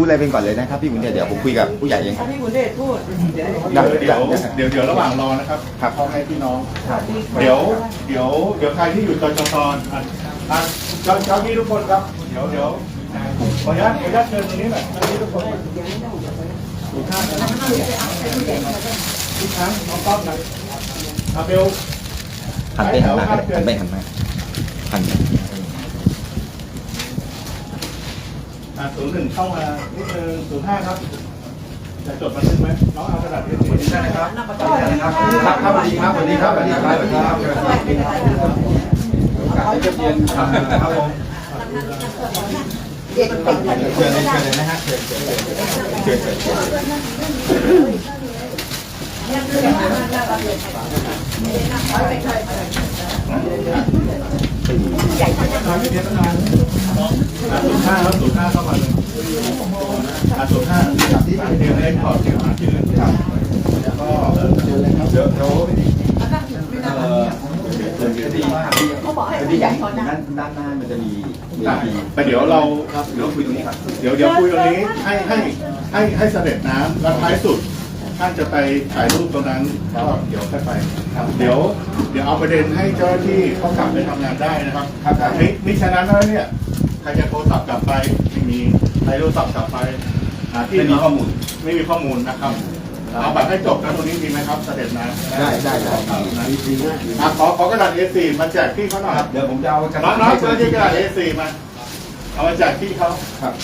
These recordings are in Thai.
พูดอะไรเป็นก่อนเลยนะครับพี่บุญเดชเดี๋ยวผมคุยกับผู้ใหญ่เองถ้าพี่บุญเดชพูดได้เดี๋ยวได้เดี๋ยวได้เดี๋ยวเดี๋ยวระหว่างรอนะครับครับ พ่อแม่พี่น้องสวัสดีค่ะเดี๋ยวเดี๋ยวเดี๋ยวใครที่อยู่จจตอะอะเจ้าเจ้าที่ทุกคนครับ เดี๋ยวเดี๋ยวขออนุญาตขออนุญาตเชิญตรงนี้หน่อยเจ้าที่ทุกคนทุกท่านนะครับทุกท่านน้องต้อมนะอาเบลหันไปหันมาก็ได้หันไปหันมาหัน อะ ศูนย์หนึ่งเข้ามานิดนึงศูนย์ห้าครับ จะจดบันทึกไหมน้องเอากระดาษเอสีได้นะครับครับครับสวัสดีครับสวัสดีครับสวัสดีครับสวัสดีครับสวัสดีครับครับผมเด็กเป็นคนเชิญเลยเชิญเลยนะฮะเชิญเชิญเชิญเชิญเชิญอะ ศูนย์ห้าครับศูนย์ห้าเข้ามาเลยอะศูนย์ห้าที่เดียวได้ขอเสียงมาที่หนึ่งครับแล้วก็เชิญเลยครับเดี๋ยวเดี๋ยวเอ่อเชิญคดีเขาบอกให้คดีใหญ่ด้านด้านหน้ามันจะมีมีอะไปเดี๋ยวเราเดี๋ยวคุยตรงนี้ก่อนเดี๋ยวเดี๋ยวคุยตรงนี้ให้ให้ให้ให้เสด็จน้ำแล้วท้ายสุดท่านจะไปถ่ายรูปตรงนั้นก็เดี๋ยวค่อยไปครับเดี๋ยวเดี๋ยวเอาประเด็นให้เจ้าหน้าที่เขากลับไปทำงานได้นะครับครับครับมิมิฉะนั้นแล้วเนี่ยใครจะโทรศัพท์กลับไปไม่มีใครโทรศัพท์กลับไปหาที่ไม่มีข้อมูล ไม่มีข้อมูลนะครับเอาบัตรให้จบนะตรงนี้มีไหมครับเสด็จน้ำได้ได้ได้อะขอขอกระดาษ A4 มาแจกพี่เขาหน่อยครับเดี๋ยวผมจะเอากระน้ดาอษงน้องๆเจ้าหน้าที่กระดาษ A4 มาเอามาแจกพี่เขาครับ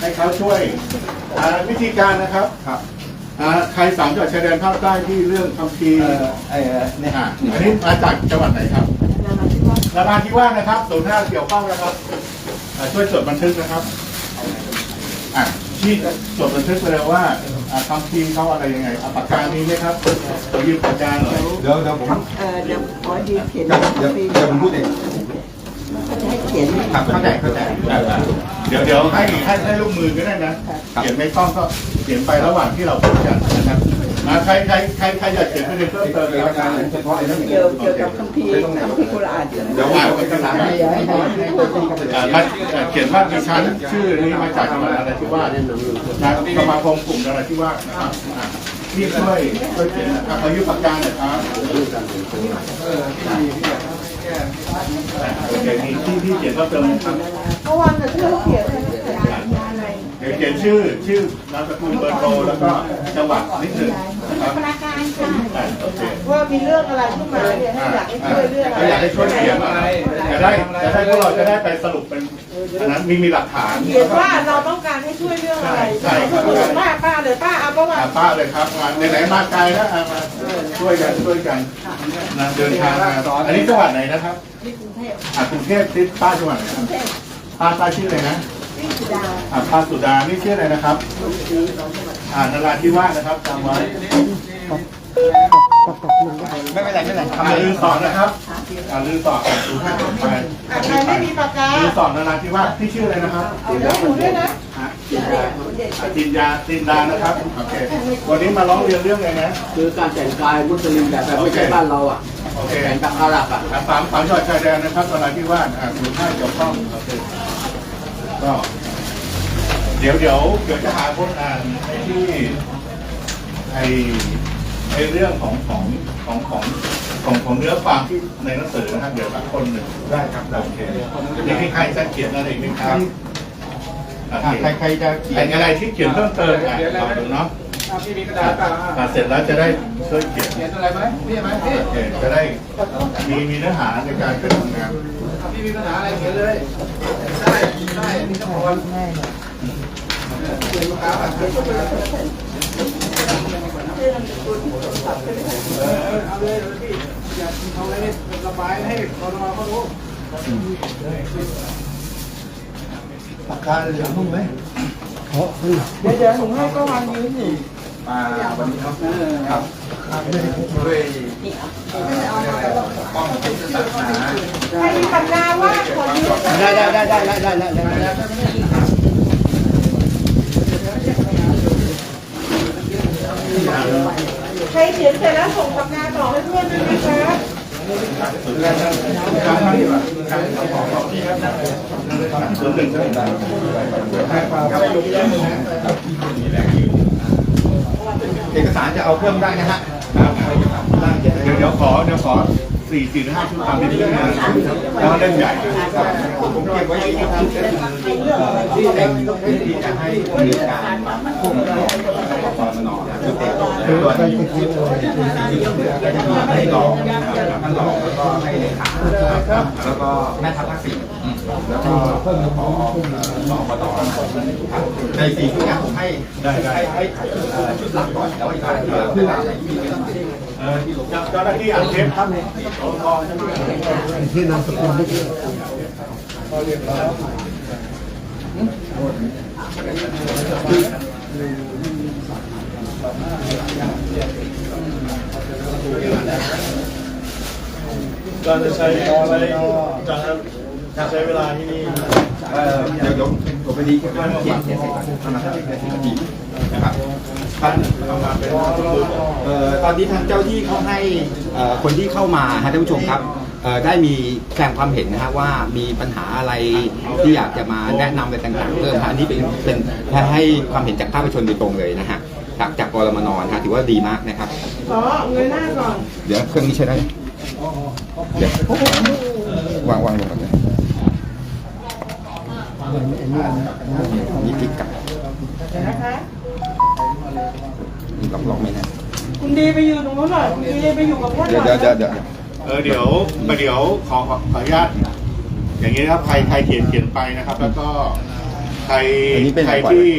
ให้เขาช่วยอ่าวิธีการนะครับ ครับ อ่าใครสามจังหวัดชายแดนภาคใต้ที่เรื่องคำพีเอ่อไอ้เนี่ยอ่าอันนี้มาจากจังหวัดไหนครับนาราธิวาสนะครับศูนย์ห้าเกี่ยวข้องนะครับอ่าช่วยจดบันทึกนะครับอะที่จดบันทึกไปเลยว่าอ่าคำพีเขาอะไรยังไงเอาปากกานี้ไหมครับขอยืมปากกาหน่อย เดี๋ยวเดี๋ยวผมเออเดี๋ยวขอยืนเขียนเดี๋ยวเดี๋ยวเดี๋ยวผมพูดเอง ให้เขียน ครับเข้าใจเข้าใจเดี๋ยวเดี๋ยวให้ให้ให้ลูกมือก็ได้นะ เขียนไม่ต้องก็เขียนไประหว่างที่เราพูดกันนะครับมาใครใครใครใครอยากเขียนประเด็นเพิ่มเติมเอกครับสารเฉพาะไอ้นั่นเกี่ยวเกี่ยวกับคัมภีร์คัมภีร์กุรอานเดี๋ยวว่าเอกสารให้ให้ให้ให้ตัวจริงกับอ่ามาเอ่อเขียนว่าดิฉันชื่อนี้มาจากจังหวัดนราธิวาสนะสมาคมกลุ่มนราธิวาสนะครับอะพี่ช่วยช่วยเขียนนะครับขอยืมปากกาหน่อยครับ โอเคนี่ที่ที่เขียนเพิ่มเติมนะครับเมื่อวานน่ะที่เราเขียนอะไรเดี๋ยวเขียนชื่อชื่อนามสกุลเบอร์โทรแล้วก็จังหวัดนิดหนึงนะครับอะโอเคว่ามีเรื่องอะไรขึ้นมาเนี่ยให้อยากให้ช่วยเรื่องอะไร ก็อยากให้ช่วยเขียนอะไรจะได้จะได้พวกเราจะได้ไปสรุปเป็น อันนั้นมีมีหลักฐานเขียนว่าเราต้องการให้ช่วยเรื่องอะไรใช่ใช่ป้าป้าเลยป้าเอาประวัอ่าติป้าเลยครับมาไหนๆมาไกลแล้วอะมาช่วยกันช่วยกันนะเดินทางมาอันนี้จังหวัดไหนนะครับที่กรุงเทพอ่ากรุงเทพที่ป้าจังหวัดไหนครับเทพป้าป้าชื่ออะไรนะวิ่งสุดาอ่าป้าสุดานี่ชื่ออะไรนะครับอ่านราธิวาสนะครับจำไว้ ไม่เป็นไรไม่เป็นไรอ่าลือสอนนะครับอ่าลือสอนศูนย์ห้าไปอะใครไม่มีปากกาลือสอนนราธิวาสที่ชื่ออะไรนะครับเอาเดี๋ยวหนูด้วยนะฮะอ่าจินยาจินดานะครับโอเควันนี้มาร้องเรียนเรื่องอะไรนะ คือการแต่งกายมุสลิมแบบแบบไม่ใช่บ้านเราอะโอเคแต่งแบบอาหรับอะอ่าสามสามจังหวัดชายแดนนะครับนราธิวาสอ่าศูนย์ห้าเกี่ยวข้องโอเคก็เดี๋ยวเดี๋ยวเดี๋ยวจะหาคนอ่านไอ้ที่ไอ้ ไอ้เรื่องของของของของของของเนื้อความที่ในหนังสือนะครับเดี๋ยวสักคนหนึ่งได้ครับโอเคยังมีใครจะเขียนอะไรอีกไหมครับโออะเคใครใครจะเขียไอ้นอะไรที่เขียนเพิ่มเติมอะลองดูเนาะพี่มีกระดาษเปล่าอะเสร็จแล้วจะได้ช่วยเขียนเขียนอะไรไหมพี่ไหมพี่โอเคจะได้มีมีเนื้อหาในการเป็นทำงานพี่มีปัญหาอะไรเขียนเลยได้ได้มีทั้งหมดเขียนลูกค้าอะ เออเอาเลยพี่อย่าเอาอะไรระบายให้คอรมอเขารู้ปากกาเหลืองพุ่งไหมเดี๋ยวเดี๋ยวหนูให้ก็วางยืนอยู่มาวันนี้ครับครับด้วยป้องกันศาสนาใครมีปากกาว่าขอยืมได้ได้ได้ได้ได้ได้ได้ได้ ใครเขียนเสร็จแล้วส่งปากกาต่อให้เพื่อนด้วยนะคะเอกสารจะเอาเพิ่มได้นะฮะเดี๋ยวเดี๋ยวขอเดี๋ยวขอสี่สี่ห้าชุดตามที่เรื่องนะแล้วเล่มใหญ่ผมเก็บไว้ที่ทางที่เต็มที่จะให้ผู้มีการ ผู้กำกับกรมนชุดเต็มส่วที่ก็จะมีให้รองท่านรองแล้วก็ให้เลขาแล้วก็แม่ทัพภาคสี่แล้วก็เพิ่มขอสองปตในสี่ชุดเนี่ยผมให้ให้ให้ชุดหลักก่อนแล้วอีกชุดที่เหลือเพื่อให้มีเวลาเจ้าหน้าที่อ่านเทปครับที่นามสกุลไม่ การจะใช้อะไรจะใช้เวลาที่นี่เอ่อเดี๋ยวผมไปดีก็เขียนเขียนเสร็จก่อนประมาณสักสิบนาทีนะครับท่านเอ่อตอนนี้ทางเจ้าที่เขาให้เอ่อคนที่เข้ามาฮะท่านผู้ชมครับเอ่อได้มีแสดงความเห็นนะฮะว่ามีปัญหาอะไรที่อยากจะมาแนะนำอะไรต่างๆเพิ่มฮะอันนี้เป็นเป็นให้ความเห็นจากภาคประชาชนโดยตรงเลยนะฮะ จากจากกรมนนะฮะถือว่าดีมากนะครับ ขอเงยหน้าก่อน เดี๋ยวเครื่องนี้ใช้ได้ เดี๋ยววางวางลงก่อนเลยนี่พลิกกลับเดี๋ยวนะคะ ล็อกล็อกไม่แน่คุณดีไปอยู่ตรงนู้นหน่อยคุณดีไปอยู่กับแพทย์หเดี๋ยวน่อยเดี๋ยวเดี๋ยวเดี๋ยวเออเดี๋ยวประเดี๋ยวขอขอขออนุญาตอย่างนี้นะครับใครใครเขียนเขียนไปนะครับ แล้วก็ใครใครที่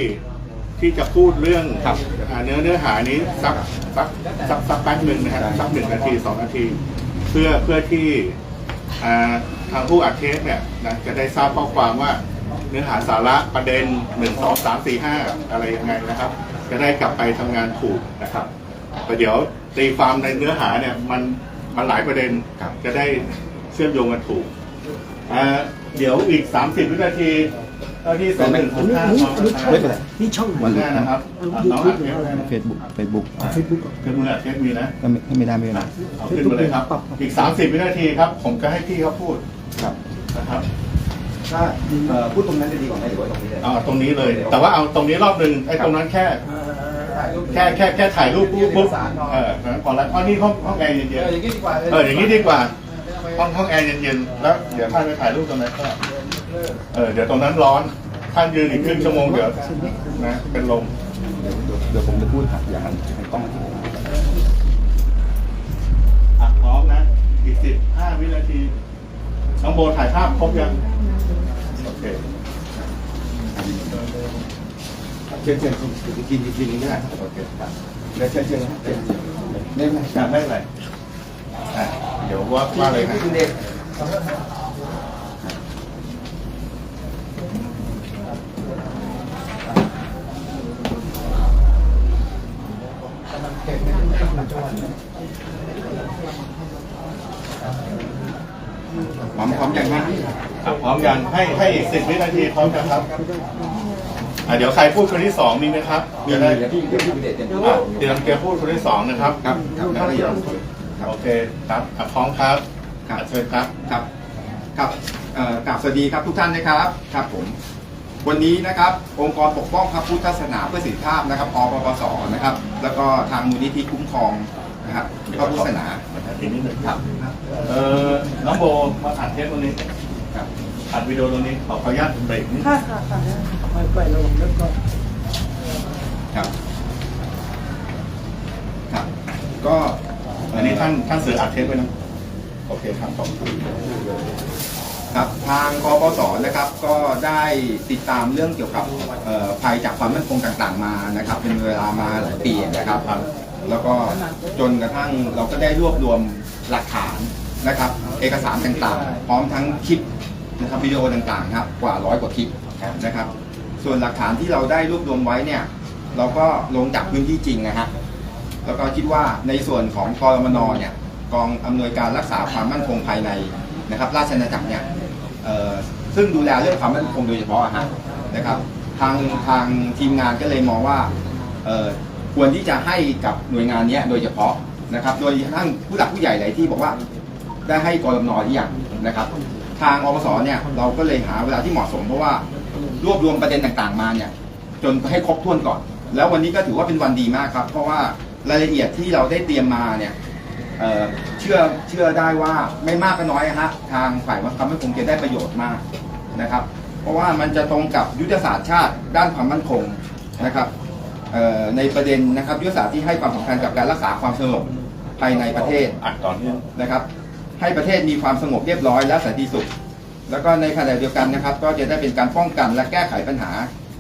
ที่จะพูดเรื่อง อ่าเนื้อเนื้อหานี้สักสักสักสักแป๊บหนึ่งนะครับสักหนึ่งนาทีสองนาที เพื่อเพื่อที่อ่าทางผู้อัดเทปเนี่ยนะจะได้ทราบข้อความว่า เนื้อหาสาระประเด็นหนึ่งสองสามสี่ห้าอะไรยังไงนะครับ จะได้กลับไปทำงานถูกนะครับแต่เดี๋ยวตีความในเนื้อหาเนี่ยมันมันหลายประเด็นจะได้เชื่อมโยงกันถูกอ่าเดี๋ยวอีก 30 วินาที เท่าที่สองหนึ่งหกห้าสองไม่เป็นไรนี่ช่องวันห้านะครับน้องอัดเทปเฟซบุ๊กเฟซบุ๊กเครื่องมืออัดเทปมีนะก็ไม่ไม่ได้ไม่เป็นไรเอาขึ้นมาเลยครับ อีก30วินาทีครับ ผมจะให้พี่เขาพูดครับนะครับถ้าเอ่อพูดตรงนั้นจะดีกว่าไหมหรือว่าตรงนี้เลยเอาตรงนี้เลย แต่ว่าเอาตรงนี้รอบหนึ่งไอ้ตรงนั้นแค่ แค่แค่แค่ถ่ายรูปปุ๊บปุ๊บเออพอแล้วอ๋อนี่ห้องห้องแอร์เย็นเอออย่างนี้ดีกว่าๆเอออย่างนี้ดีกว่าห้องห้องแอร์เย็นๆแล้วเดี๋ยวท่านไปถ่ายรูปตรงนั้นก็ เออเดี๋ยวตรงนั้นร้อน ท่านยืนอีกครึ่งชั่วโมงเดี๋ยวนะเป็นลม เดี๋ยวผมจะพูดครับอย่างนั้นให้กล้องที่ผมอะพร้อมนะ อีกสิบห้าวินาทีน้องโบถ่ายภาพครบยัง โอเคเชิญเชิญกินกินกินนี้ไม่ได้โอเคครับเดี๋ยวเชิญเชิญนะเชิญได้ไหมการได้อะไรอะเดี๋ยวว่าว่าเลยนะ คุณเด็ก พร้อมพร้อมยังฮะอะพร้อมยังให้ให้อีกสิบวินาทีพร้อมกันครับอะเดี๋ยวใครพูดคนที่สองมีไหมครับมีจะเลได้ยเดี๋ยวพี่เดี๋ยวพี่เด็ดเต็มที่อะเตรียมเตรียมพูดคนที่สองนะครับครับครับแล้วก็เดี๋ยวครับ โอเคครับอะพร้อมครับครับ อะเชิญครับ ครับครับเอ่อกราบสวัสดีครับทุกท่านนะครับครับผม วันนี้นะครับองค์กรปกป้องพระพุทธศาสนาเพื่อสิทธิภาพนะครับอปปสนะครับ แล้วก็ทางมูลนิธิคุ้มครอง นะครับพระพุทธศาสนาทีนิดหนึ่งครับเออน้องโบมาอัดเทปตรงนี้ครับอัดวิดีโอตรงนี้ขอขออนุญาตเบรกนิดค่ะค่ะค่ะไปไปลงแล้วก็ครับครับ ก็อันนี้ท่านท่านสื่ออัดเทปไว้นะโอเคครับขอบคุณครับทางกปสนะครับก็ได้ติดตามเรื่องเกี่ยวกับเอ่อภัยจากความมั่นคงต่างๆมานะครับ เป็นเวลามาหลายปีนะครับ แล้วก็จนกระทั่งเราก็ได้รวบรวมหลักฐานนะครับ เอกสารต่างๆ พร้อมทั้งคลิปนะครับวิดีโอต่างๆครับกว่าร้อยกว่าคลิปนะครับ ส่วนหลักฐานที่เราได้รวบรวมไว้เนี่ยเราก็ลงจากพื้นที่จริงนะฮะแล้วก็คิดว่าในส่วนของกรมนเนี่ยกองอำนวยการรักษาความมั่นคงภายในนะครับ ราชอาณาจักรเนี่ยซึ่งดูแลเรื่องความมั่นคงโดยเฉพาะฮะนะครับ ทางทางทีมงานก็เลยมองว่า ควรที่จะให้กับหน่วยงานนี้โดยเฉพาะนะครับ โดยทั้งผู้หลักผู้ใหญ่หลายที่บอกว่า ได้ให้กรมนหรือยังนะครับ ทางอปสเนี่ยเราก็เลยหาเวลาที่เหมาะสม เพราะว่ารวบรวมประเด็นต่างๆมาเนี่ยจนให้ครบถ้วนก่อน แล้ววันนี้ก็ถือว่าเป็นวันดีมากครับ เพราะว่ารายละเอียดที่เราได้เตรียมมาเนี่ยเเชื่อเชื่อได้ว่าไม่มากก็น้อยฮะทางฝ่ายวัฒนธรรมคงจะได้ประโยชน์มากนะครับ เพราะว่ามันจะตรงกับยุทธศาสตร์ชาติด้านความมั่นคงนะครับ ในประเด็นนะครับยุทธศาสตร์ที่ให้ความสำคัญกับการรักษาความสงบภายในประเทศอัดต่อเนื่องนะครับ ให้ประเทศมีความสงบเรียบร้อยและสันติสุข แล้วก็ในขณะเดียวกันนะครับ ก็จะได้เป็นการป้องกันและแก้ไขปัญหา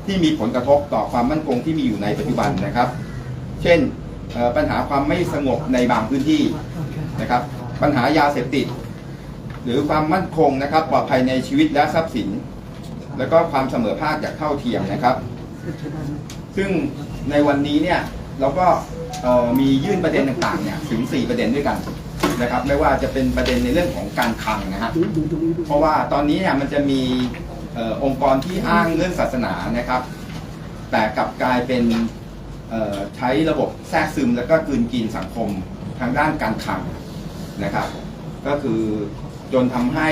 ที่มีผลกระทบต่อความมั่นคงที่มีอยู่ในปัจจุบันนะครับ เช่นเอ่อปัญหาความไม่สงบในบางพื้นที่นะครับ ปัญหายาเสพติด หรือความมั่นคงนะครับ ปลอดภัยในชีวิตและทรัพย์สิน แล้วก็ความเสมอภาคอย่างเท่าเทียมนะครับ ซึ่งในวันนี้เนี่ยเราก็มียื่นประเด็นต่างๆเนี่ยถึง 4 ประเด็นด้วยกันนะครับไม่ว่าจะเป็นประเด็นในเรื่องของการคลังนะฮะเพราะว่าตอนนี้เนี่ยมันจะมีอองค์กรที่อ้างเรื่องศาสนานะครับ แต่กลับกลายเป็นใช้ระบบแทรกซึมแล้วก็กืนกินสังคมทางด้านการคลังนะครับ ก็คือจนทำให้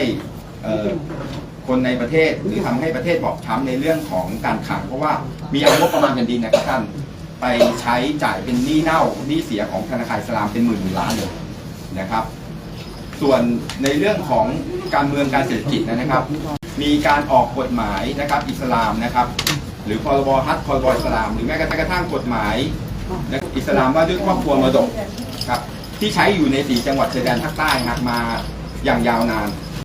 คนในประเทศหรือทำให้ประเทศบอบช้ำในเรื่องของการคลังเพราะว่ามีเอางบประมาณแผ่นดินนะครับท่านไปใช้จ่ายเป็นหนี้เน่าหนี้เสียของธนาคารอิสลามเป็นหมื่นล้านเลยนะครับ ส่วนในเรื่องของการเมืองการเศรษฐกิจนะครับ มีการออกกฎหมายนะครับอิสลามนะครับ หรือพรบฮัตพรบอิสลาม หรือแม้กระทั่งกฎหมายอิสลามว่าด้วยครอบครัวมรดกครับที่ใช้อยู่ในสีจังหวัดชายแดนภาคใต้นะครับมาอย่างยาวนาน